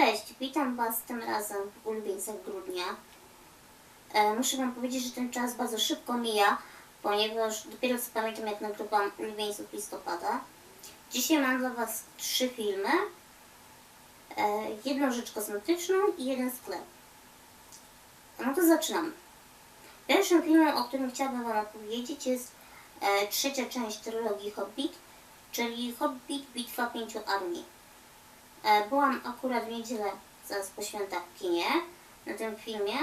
Cześć, witam Was tym razem w ulubieńcach grudnia. E, muszę Wam powiedzieć, że ten czas bardzo szybko mija, ponieważ dopiero co pamiętam jak nagrywam ulubieńców listopada. Dzisiaj mam dla Was trzy filmy. E, jedną rzecz kosmetyczną i jeden sklep. No to zaczynamy. Pierwszym filmem, o którym chciałabym Wam opowiedzieć jest e, trzecia część trylogii Hobbit, czyli Hobbit Bitwa Pięciu Armii. E, Byłam akurat w niedzielę, zaraz po świętach w kinie, na tym filmie.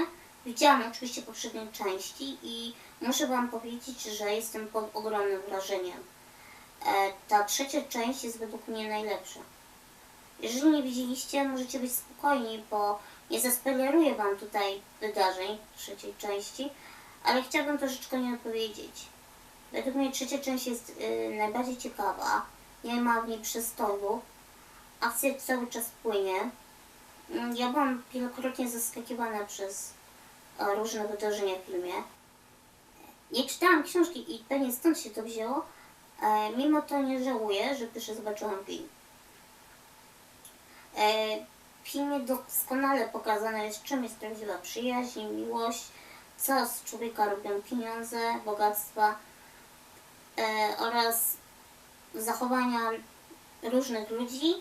Widziałam oczywiście poprzednie części i muszę Wam powiedzieć, że jestem pod ogromnym wrażeniem. E, Ta trzecia część jest według mnie najlepsza. Jeżeli nie widzieliście, możecie być spokojni, bo nie zaspoileruję Wam tutaj wydarzeń trzeciej części, ale chciałabym troszeczkę nie opowiedzieć. Według mnie trzecia część jest y, najbardziej ciekawa, nie ma w niej akcja cały czas płynie. Mm, Ja byłam wielokrotnie zaskakiwana przez e, różne wydarzenia w filmie. Nie czytałam książki i pewnie stąd się to wzięło. E, Mimo to nie żałuję, że pierwszy zobaczyłam film. E, W filmie doskonale pokazane jest, czym jest prawdziwa przyjaźń, miłość, co z człowieka robią pieniądze, bogactwa e, oraz zachowania różnych ludzi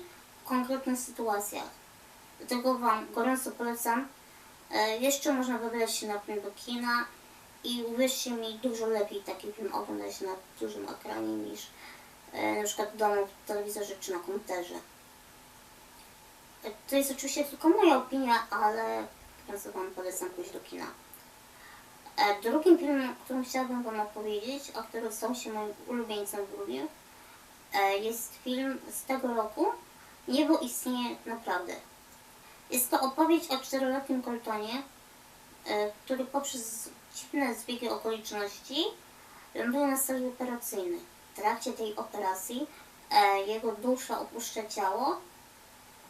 konkretnych sytuacjach. Dlatego Wam gorąco polecam. E, jeszcze można wybrać się na film do kina i uwierzcie mi, dużo lepiej taki film oglądać na dużym ekranie niż e, na przykład w domu, w telewizorze czy na komputerze. E, To jest oczywiście tylko moja opinia, ale bardzo Wam polecam pójść do kina. Drugim filmem, o którym chciałabym Wam opowiedzieć, a który stał się moim ulubieńcem w grudniu, jest film z tego roku Niebo istnieje naprawdę. Jest to opowieść o czteroletnim Coltonie, e, który poprzez dziwne zbiegi okoliczności ląduje na sali operacyjnej. W trakcie tej operacji e, jego dusza opuszcza ciało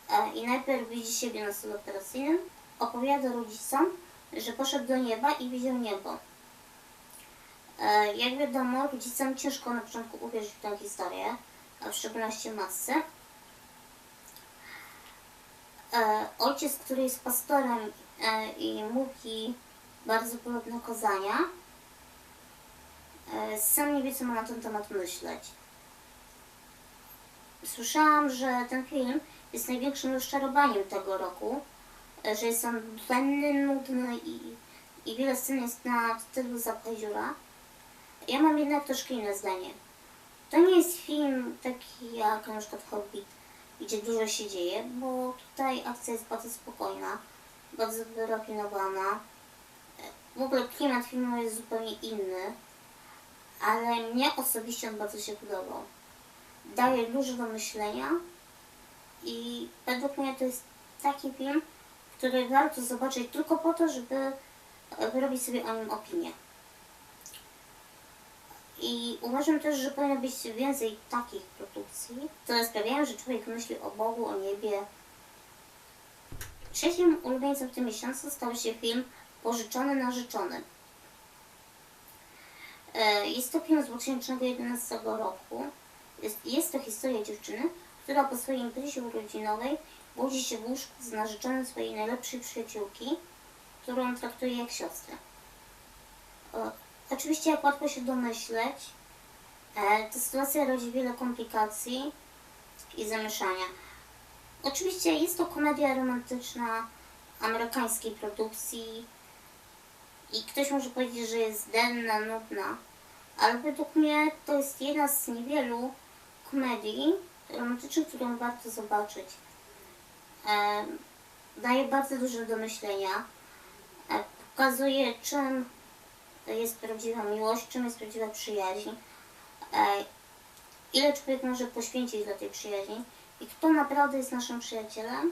e, i najpierw widzi siebie na stole operacyjnym, opowiada rodzicom, że poszedł do nieba i widział niebo. Jak wiadomo, rodzicom ciężko na początku uwierzyć w tę historię, a w szczególności matce. E, Ojciec, który jest pastorem e, i mówi bardzo podobne kazania, e, sam nie wie, co ma na ten temat myśleć. Słyszałam, że ten film jest największym rozczarowaniem tego roku, że jest on błędny, nudny i, i wiele scen jest na stylu zapchaj dziura. Ja mam jednak troszkę inne zdanie. To nie jest film taki jak na przykład Hobbit, gdzie dużo się dzieje, bo tutaj akcja jest bardzo spokojna, bardzo wyrafinowana. W ogóle klimat filmu jest zupełnie inny, ale mnie osobiście on bardzo się podobał. Daje dużo do myślenia i według mnie to jest taki film, który warto zobaczyć tylko po to, żeby wyrobić sobie o nim opinię. I uważam też, że powinno być więcej takich produkcji, które sprawiają, że człowiek myśli o Bogu, o niebie. Trzecim ulubieńcem w tym miesiącu stał się film Pożyczony narzeczony. E, Jest to film z 2011 roku. Jest, jest to historia dziewczyny, która po swojej imprezie urodzinowej budzi się w łóżku z narzeczonym swojej najlepszej przyjaciółki, którą traktuje jak siostrę. Oczywiście, jak łatwo się domyśleć, e, ta sytuacja rodzi wiele komplikacji i zamieszania. Oczywiście jest to komedia romantyczna amerykańskiej produkcji i ktoś może powiedzieć, że jest denna, nudna, ale według mnie to jest jedna z niewielu komedii romantycznych, którą warto zobaczyć. E, daje bardzo dużo do myślenia. E, pokazuje, czym jest prawdziwa miłość, czym jest prawdziwa przyjaźń, e, ile człowiek może poświęcić dla tej przyjaźni i kto naprawdę jest naszym przyjacielem.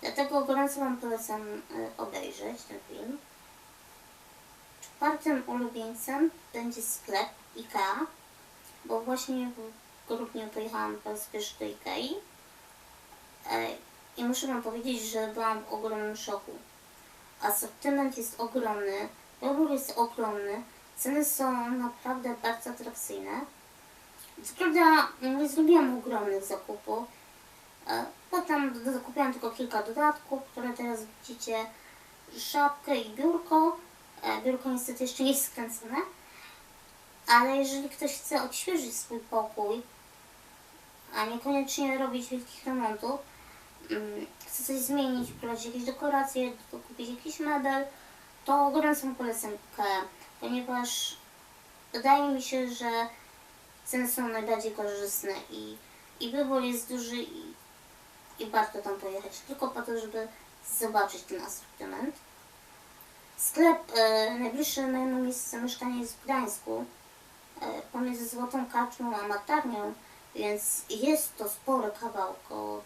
Dlatego gorąco Wam polecam e, obejrzeć ten film. Czwartym ulubieńcem będzie sklep IKEA, bo właśnie w grudniu pojechałam po raz pierwszy do IKEA i muszę Wam powiedzieć, że byłam w ogromnym szoku. Asortyment jest ogromny, wybór jest ogromny, ceny są naprawdę bardzo atrakcyjne. Co prawda nie zrobiłam ogromnych zakupów E, Potem dokupiłam tylko kilka dodatków, które teraz widzicie. Szapkę i biurko. E, Biurko niestety jeszcze nie jest skręcone. Ale jeżeli ktoś chce odświeżyć swój pokój, a niekoniecznie robić wielkich remontów, mm, chce coś zmienić, wprowadzić jakieś dekoracje, kupić jakiś mebel, to gorąco polecam ponieważ wydaje mi się, że ceny są najbardziej korzystne i, i wybór jest duży i, i warto tam pojechać, tylko po to, żeby zobaczyć ten asortyment. Sklep e, najbliższe mojemu miejscu mieszkania jest w Gdańsku, e, pomiędzy Złotą Kaczmą a Matarnią, więc jest to spory kawałek od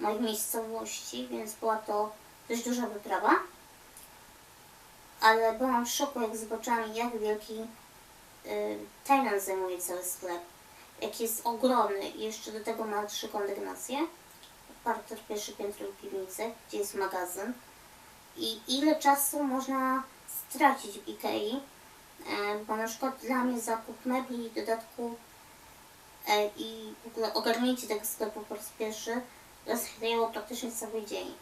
mojej miejscowości, więc była to dość duża wyprawa. Ale byłam w szoku, jak zobaczyłam, jak wielki y, Tajland zajmuje cały sklep. Jak jest ogromny i jeszcze do tego ma trzy kondygnacje. Parter, pierwsze piętro i piwnicę, gdzie jest magazyn. I ile czasu można stracić w Ikei, e, bo na przykład dla mnie zakup mebli, dodatku e, i w ogóle ogarnięcie tego sklepu po raz pierwszy zajęło praktycznie cały dzień.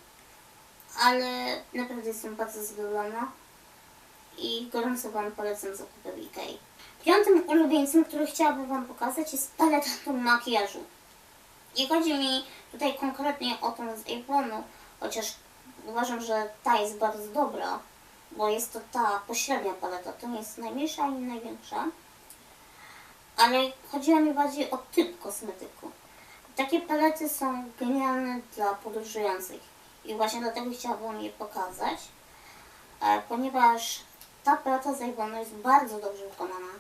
Ale naprawdę jestem bardzo zadowolona i gorąco Wam polecam zakupy w Ikei. Piątym ulubieńcem, który chciałabym Wam pokazać jest paleta do makijażu. Nie chodzi mi tutaj konkretnie o tą z Avonu, chociaż uważam, że ta jest bardzo dobra, bo jest to ta pośrednia paleta, to nie jest najmniejsza ani największa. Ale chodziło mi bardziej o typ kosmetyku. Takie palety są genialne dla podróżujących i właśnie dlatego chciałabym je pokazać, e, ponieważ ta paleta z jest bardzo dobrze wykonana.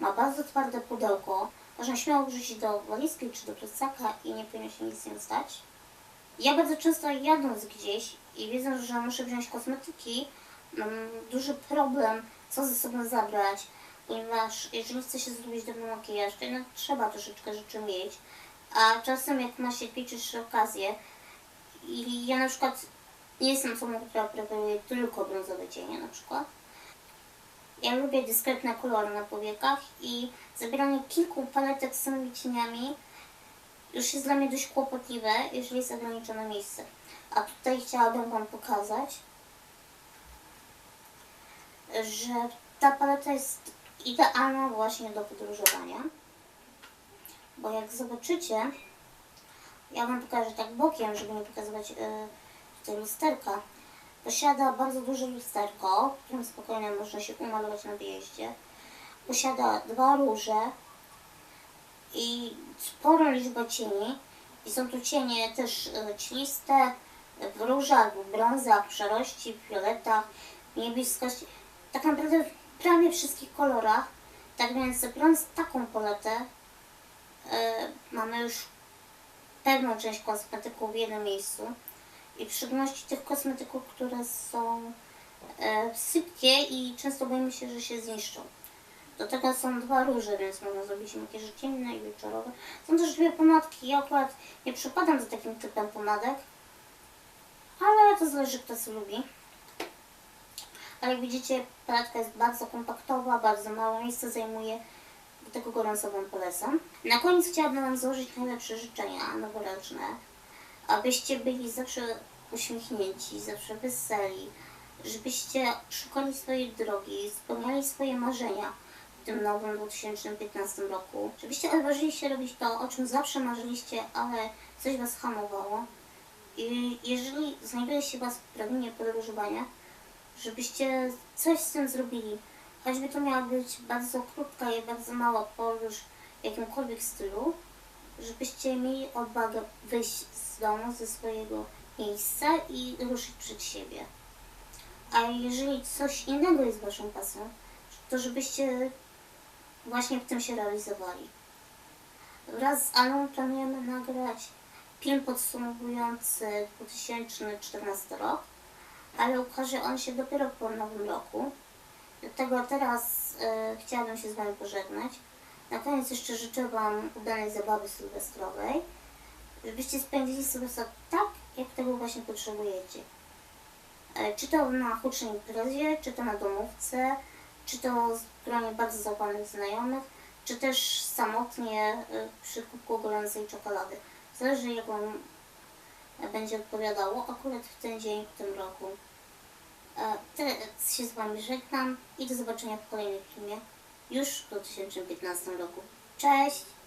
Ma bardzo twarde pudełko, można śmiało wrzucić do walizki czy do plecaka i nie powinno się nic z nią stać. Ja bardzo często jadąc gdzieś i wiedząc, że muszę wziąć kosmetyki, mam duży problem, co ze sobą zabrać, ponieważ jeżeli chce się zrobić dobry makijaż, to jednak trzeba troszeczkę rzeczy mieć, a czasem jak ma się trzy okazje i ja na przykład nie jestem osobą, która preferuje tylko brązowe cienie na przykład, ja lubię dyskretne kolory na powiekach i zabieranie kilku paletek z samymi cieniami już jest dla mnie dość kłopotliwe, jeżeli jest ograniczone miejsce. A tutaj chciałabym Wam pokazać, że ta paleta jest idealna właśnie do podróżowania. Bo jak zobaczycie, ja Wam pokażę tak bokiem, żeby nie pokazywać yy, tutaj lusterka. Posiada bardzo duże lusterko, którym spokojnie można się umalować na wyjeździe. Posiada dwa róże i sporą liczbę cieni. I są tu cienie też e, ćwiste w różach, w brązach, w szarości, w fioletach, w niebieskości. Tak naprawdę w prawie wszystkich kolorach. Tak więc zabierając taką paletę, e, mamy już pewną część kosmetyków w jednym miejscu i w szczególności tych kosmetyków, które są e, sypkie i często boimy się, że się zniszczą. Do tego są dwa róże, więc można zrobić makijaże dzienne i wieczorowe. Są też dwie pomadki. Ja akurat nie przypadam za takim typem pomadek, ale to zależy kto co lubi. Ale jak widzicie, paletka jest bardzo kompaktowa, bardzo mało miejsca zajmuje. Do tego gorąco Wam polecam. Na koniec chciałabym Wam złożyć najlepsze życzenia noworoczne abyście byli zawsze uśmiechnięci, zawsze weseli, żebyście szukali swojej drogi, spełniali swoje marzenia w tym nowym 2015 roku, żebyście odważyli się robić to, o czym zawsze marzyliście, ale coś Was hamowało. I jeżeli znajduje się Was pragnienie podróżowania, żebyście coś z tym zrobili. Choćby to miała być bardzo krótka i bardzo mała podróż w jakimkolwiek stylu, żebyście mieli odwagę wyjść z domu, ze swojego miejsca i ruszyć przed siebie. A jeżeli coś innego jest waszą pasją, to żebyście właśnie w tym się realizowali. Wraz z Alą planujemy nagrać film podsumowujący 2014 rok, ale ukaże on się dopiero po nowym roku. Dlatego teraz e, chciałabym się z Wami pożegnać. Na koniec jeszcze życzę Wam udanej zabawy sylwestrowej, żebyście spędzili Sylwestra tak, jak tego właśnie potrzebujecie. E, Czy to na hucznej imprezie, czy to na domówce, czy to z gronie bardzo zaufanych znajomych, czy też samotnie e, przy kubku gorącej czekolady. Zależy jak Wam będzie odpowiadało akurat w ten dzień, w tym roku. E, Teraz się z Wami żegnam i do zobaczenia w kolejnym filmie już w 2015 roku. Cześć!